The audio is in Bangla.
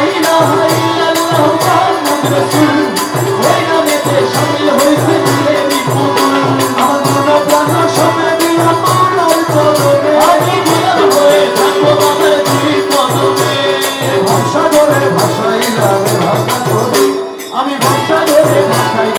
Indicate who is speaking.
Speaker 1: ওই নামেতে শামিল